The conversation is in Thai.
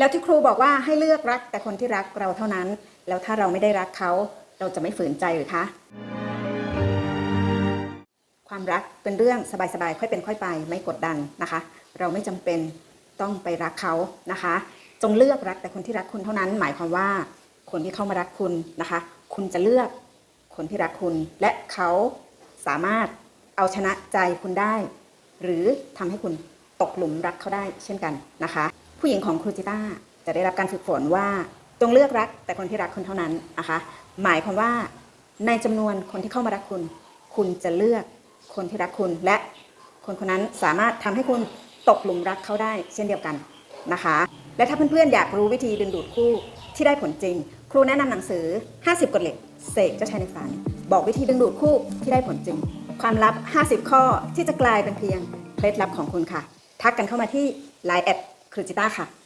แล้วที่ครูบอกว่าให้เลือกรักแต่คนที่รักเราเท่านั้น แล้วถ้าเราไม่ได้รักเขา เราจะไม่ฝืนใจหรือคะ ความรักเป็นเรื่องสบายๆ ค่อยเป็นค่อยไปไม่กดดันนะคะ เราไม่จำเป็นต้องไปรักเขานะคะ จงเลือกรักแต่คนที่รักคุณเท่านั้น หมายความว่าคนที่เข้ามารักคุณนะคะ คุณจะเลือกคนที่รักคุณและเขาสามารถเอาชนะใจคุณได้ หรือทำให้คุณตกหลุมรักเขาได้เช่นกันนะคะ ผู้หญิงของครูจิต้าจะได้รับการฝึกฝนว่าจงเลือกรักแต่คนที่รักคุณเท่านั้นนะคะ หมายความว่าในจำนวนคนที่เข้ามารักคุณ คุณจะเลือกคนที่รักคุณ และคนคนนั้นสามารถทำให้คุณตกหลุมรักเขาได้เช่นเดียวกันนะคะ และถ้าเพื่อนๆอยากรู้วิธีดึงดูดคู่ที่ได้ผลจริง ครูแนะนำหนังสือ 50กฎเหล็กเสกเจ้าชายในฝัน บอกวิธีดึงดูดคู่ที่ได้ผลจริง ความลับ 50 ข้อที่จะกลายเป็นเพียงเคล็ดลับของคุณค่ะ ทักกันเข้ามาที่ Line แอด ครูจิต้าค่ะ